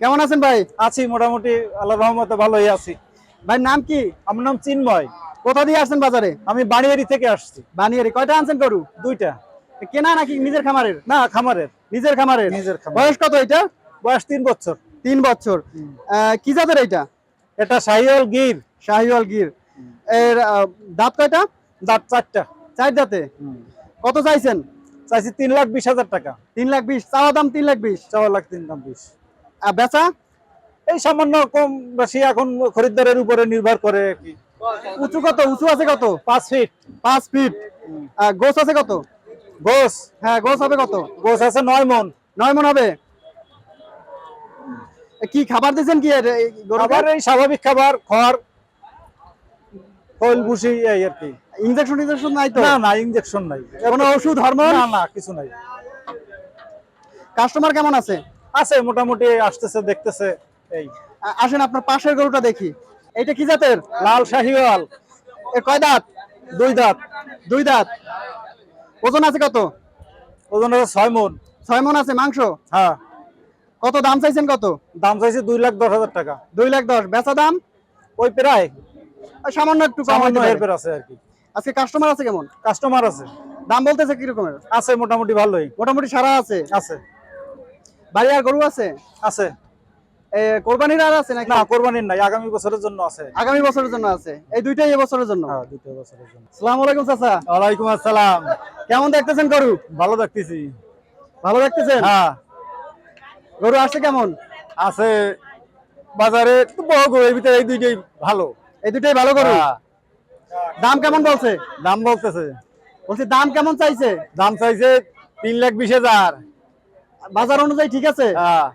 কেমন আছেন ভাই? আছি মোটামুটি আল্লাহ রহমতে ভালোই আছি। ভাই নাম কি? আমার নাম চিন্ময়। কোথা দিয়ে আসছেন বাজারে? আমি বানিয়ারি থেকে আসছি। বানিয়ারি কয়টা আনছেন গরু? দুইটা। কেনা নাকি নিজের খামারের? না খামারের। নিজের খামারের? নিজের বয়স কত এটা? বয়স তিন বছর। তিন বছর। আহ, কি জাতের এটা? এটা শাহিওয়াল গির। শাহিওয়াল গির। এর দাঁত কয়টা? দাঁত চারটা। চার দাঁতে? কত চাইছেন? চাইছি তিন লাখ বিশ হাজার টাকা। তিন লাখ বিশ। চাওয়া দাম তিন লাখ বিশ। চার লাখ তিন লাখ বিশ। বেচা? এই সামান্য কম বেশি এখন খরিদ্দারের উপরে নির্ভর করে আর কি। উঁচু কত? উঁচু আছে কত? পাঁচ ফিট পাঁচ ফিট গোস আছে কত? গোস হ্যাঁ গোস হবে কত? গোস আছে নয় মন নয় মন হবে? কি খাবার দিয়েছেন কি খাবার এই স্বাভাবিক খাবার খড় ভুসি এই আর কি। ইঞ্জেকশন টিনজেকশন নাই তো? না না ইঞ্জেকশন নাই। কোনো ওষুধ হরমোন? না না কিছু নাই। কাস্টমার কেমন আছে? আছে মোটামুটি আসতেছে দেখতেছে এই। আসেন আপনার পাশের গরুটা দেখি। এইটা কি জাতের? লাল শাহিওয়াল এর কয় দাঁত? দুই দাঁত। দুই দাঁত। ওজন আছে কত? ওজন আছে ছয় মন। ছয় মন আছে মাংস? হ্যাঁ। কত দাম চাইছেন কত? দাম চাইছে দুই লাখ দশ হাজার টাকা। দুই লাখ দশ। বেচা দাম? ওই প্রায়। সামান্য একটু সামান্য হেরফের আছে আর কি। আজকে কাস্টমার আছে কেমন? কাস্টমার আছে। দাম বলতেছে কি রকমের আছে মোটামুটি ভালোই। মোটামুটি সারা আছে? আছে। বাড়ি আর গরু আছে? আছে। কোরবানির আর আছে নাকি? না কোরবানির নাই আগামী বছরের জন্য আছে। আগামী বছরের জন্য আছে। এই দুইটাই এই বছরের জন্য? হ্যাঁ দ্বিতীয় বছরের জন্য। সালাম আলাইকুম চাচা। ওয়ালাইকুম আসসালাম। কেমন দেখতেছেন গরু? ভালো দেখতেছি। ভালো দেখতেছেন? হ্যাঁ। গরু আসছে কেমন? আছে বাজারে তো বড় গরু এর ভিতরে এই দুইটাই ভালো। এই দুইটাই ভালো গরু? হ্যাঁ, দাম কেমন বলছে? দাম বলতেছে। বলছি দাম কেমন চাইছে? দাম চাইছে তিন লাখ বিশ হাজার। বাজার অনুযায়ী ঠিক আছে? হ্যাঁ।